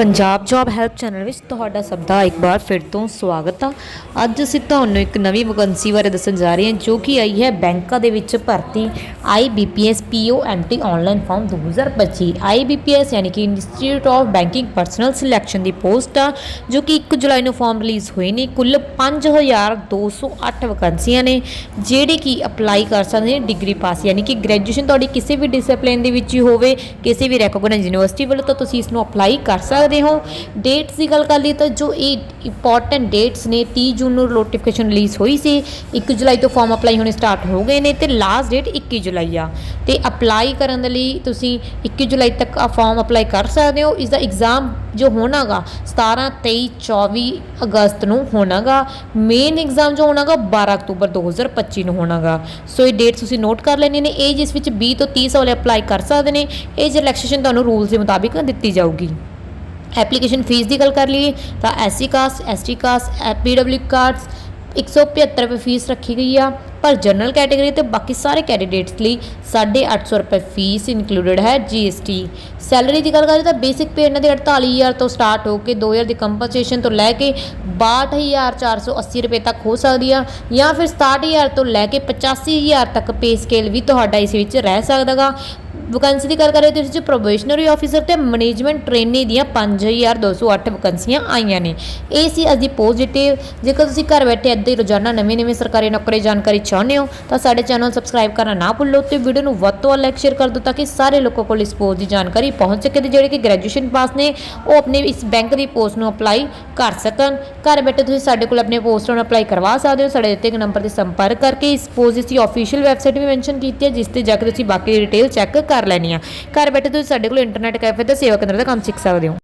Punjab job help channel ਵਿੱਚ ਤੁਹਾਡਾ ਸਭ ਦਾ ਇੱਕ ਵਾਰ ਫਿਰ ਤੋਂ ਸਵਾਗਤ ਆ। ਅੱਜ ਅਸੀਂ ਤੁਹਾਨੂੰ ਇੱਕ ਨਵੀਂ ਵੈਕੰਸੀ ਬਾਰੇ ਦੱਸਣ ਜਾ ਰਹੇ ਹਾਂ, ਜੋ ਕਿ ਆਈ ਹੈ ਬੈਂਕਾਂ ਦੇ ਵਿੱਚ ਭਰਤੀ IBPS POMT online form 2025 IBPS ਯਾਨੀ ਕਿ institute of banking personnel selection the post ਆ, ਜੋ ਕਿ 1 ਜੁਲਾਈ ਨੂੰ ਫਾਰਮ ਰਿਲੀਜ਼ ਹੋਏ ਨੇ। ਕੁੱਲ 5208 ਵੈਕੰਸੀਆਂ ਨੇ, ਜਿਹੜੇ ਕਿ ਅਪਲਾਈ ਕਰ ਸਕਦੇ ਨੇ ਡਿਗਰੀ ਪਾਸ ਯਾਨੀ ਕਿ ਗ੍ਰੈਜੂਏਸ਼ਨ ਤੁਹਾਡੀ ਕਿਸੇ ਵੀ ਡਿਸਪਲਿਨ ਦੇ ਵਿੱਚ ਹੀ ਹੋਵੇ, ਕਿਸੇ ਵੀ ਰੈਕੋਗਨਾਈਜ਼ ਯੂਨੀਵਰਸਿਟੀ ਵੱਲੋਂ, ਤਾਂ ਤੁਸੀਂ ਇਸ ਨੂੰ ਅਪਲਾਈ ਕਰ ਸਕਦੇ ਹੋ। ਡੇਟਸ ਦੀ ਗੱਲ ਕਰ ਲਈ ਤਾਂ ਜੋ ਇਹ ਇੰਪੋਰਟੈਂਟ ਡੇਟਸ ਨੇ 30 ਜੂਨ ਨੂੰ ਨੋਟੀਫਿਕੇਸ਼ਨ ਰਿਲੀਜ਼ ਹੋਈ ਸੀ 1 ਜੁਲਾਈ ਤੋਂ ਫਾਰਮ ਅਪਲਾਈ ਹੋਣੇ ਸਟਾਰਟ ਹੋ ਗਏ ਨੇ ਤੇ ਲਾਸਟ ਡੇਟ 21 ਜੁਲਾਈ ਆ। ਤੇ ਅਪਲਾਈ ਕਰਨ ਦੇ ਲਈ ਤੁਸੀਂ 21 ਜੁਲਾਈ ਤੱਕ ਆ ਫਾਰਮ ਅਪਲਾਈ ਕਰ ਸਕਦੇ ਹੋ। ਇਸ ਦਾ ਐਗਜ਼ਾਮ ਜੋ ਹੋਣਾਗਾ 17 23 24 ਅਗਸਤ ਨੂੰ ਹੋਣਾਗਾ। ਮੇਨ ਐਗਜ਼ਾਮ ਜੋ ਹੋਣਾਗਾ 12 ਅਕਤੂਬਰ 2025 ਨੂੰ ਹੋਣਾਗਾ। ਸੋ ਇਹ ਡੇਟ ਤੁਸੀਂ ਨੋਟ ਕਰ ਲੈਣੇ ਨੇ। ਇਹ ਜਿਸ ਵਿੱਚ 20 ਤੋਂ 30 ਸਾਲ ਵਾਲੇ ਅਪਲਾਈ ਕਰ ਸਕਦੇ ਨੇ। ਇਹ ਜੇ ਰਿਲੈਕਸੇਸ਼ਨ ਤੁਹਾਨੂੰ ਰੂਲਸ ਦੇ ਮੁਤਾਬਿਕ ਦਿੱਤੀ ਜਾਊਗੀ। ਐਪਲੀਕੇਸ਼ਨ ਫੀਸ ਦੀ ਗੱਲ ਕਰ ਲਈਏ, ਤਾਂ SC caste, ST caste PWD cards 175 ਰੁਪਏ ਫੀਸ ਰੱਖੀ ਗਈ ਆ। ਪਰ ਜਨਰਲ ਕੈਟਾਗਰੀ ਤੇ ਬਾਕੀ ਸਾਰੇ ਕੈਂਡੀਡੇਟਸ ਲਈ 850 ਰੁਪਏ ਫੀਸ ਇਨਕਲੂਡਡ ਹੈ GST ਸੈਲਰੀ ਦੀ ਗੱਲ ਕਰੀਏ ਤਾਂ ਬੇਸਿਕ ਪੇ ਇਹਨਾਂ ਦੇ 48000 ਤੋਂ ਸਟਾਰਟ ਹੋ ਕੇ 2000 ਦੀ ਕੰਪਨਸੇਸ਼ਨ ਤੋਂ ਲੈ ਕੇ 62480 ਰੁਪਏ ਤੱਕ ਹੋ ਸਕਦੀ ਆ, ਜਾਂ ਫਿਰ 67000 ਤੋਂ ਲੈ ਕੇ 85000 ਤੱਕ ਪੇ ਸਕੇਲ ਵੀ ਤੁਹਾਡਾ ਇਸ ਵਿੱਚ ਰਹਿ ਸਕਦਾਗਾ। ਵੈਕੈਂਸੀ ਦੀ ਗੱਲ ਕਰੀਏ ਤਾਂ ਇਸ ਵਿੱਚ ਪ੍ਰੋਬੇਸ਼ਨਰੀ ਆਫੀਸਰ ਤੇ ਮੈਨੇਜਮੈਂਟ ਟ੍ਰੇਨੀ ਦੀਆਂ 5208 ਵੈਕੈਂਸੀਆਂ ਆਈਆਂ ਨੇ। ਇਹ ਸੀ ਅੱਜ ਦੀ ਪੋਜ਼ਿਟਿਵ ਜੇਕਰ ਤੁਸੀਂ ਘਰ ਬੈਠੇ ਇੱਦਾਂ ਹੀ ਰੋਜ਼ਾਨਾ ਨਵੀਂ ਨਵੀਂ ਸਰਕਾਰੀ ਨੌਕਰੀ ਜਾਣਕਾਰੀ ਚਾਹੁੰਦੇ ਹੋ, ਤਾਂ ਸਾਡੇ ਚੈਨਲ ਨੂੰ ਸਬਸਕ੍ਰਾਈਬ ਕਰਨਾ ਨਾ ਭੁੱਲੋ ਤੇ ਵੀਡੀਓ ਨੂੰ ਵੱਧ ਤੋਂ ਵੱਧ ਲਾਈਕ ਸ਼ੇਅਰ ਕਰ ਦਿਓ ਤਾਂ ਕਿ ਸਾਰੇ ਲੋਕਾਂ ਕੋਲ ਇਸ ਪੋਸਟ ਦੀ ਜਾਣਕਾਰੀ ਪਹੁੰਚ ਸਕੇ ਤੇ ਜਿਹੜੇ ਕਿ ਗ੍ਰੈਜੂਏਸ਼ਨ ਪਾਸ ਨੇ, ਉਹ ਆਪਣੇ ਇਸ ਬੈਂਕ ਦੀ ਪੋਸਟ ਨੂੰ ਅਪਲਾਈ ਕਰ ਸਕਣ। ਘਰ ਬੈਠੇ ਤੁਸੀਂ ਸਾਡੇ ਕੋਲ ਆਪਣੇ ਪੋਸਟ ਨੂੰ ਅਪਲਾਈ ਕਰਵਾ ਸਕਦੇ ਹੋ। ਸਾਡੇ ਦਿੱਤੇ ਗਏ ਨੰਬਰ ਤੇ ਸੰਪਰਕ ਕਰਕੇ ਇਸ ਪੋਸਟ ਦੀ ਆਫੀਸ਼ੀਅਲ ਵੈਬਸਾਈਟ ਵੀ ਮੈਂਸ਼ਨ ਕੀਤੀ ਹੈ, ਜਿਸ ਤੇ ਜਾ ਕੇ ਤੁਸੀਂ ਬਾਕੀ ਡਿਟੇਲ ਚੈੱਕ ਕਰ ਕਰ ਲੈਣੀ ਆ। ਘਰ ਬੈਠੇ ਤੁਸੀਂ ਸਾਡੇ ਕੋਲ ਇੰਟਰਨੈਟ ਕੈਫੇ ਤੇ ਸੇਵਾ ਕੇਂਦਰ ਦਾ ਕੰਮ ਸਿੱਖ ਸਕਦੇ ਹੋ।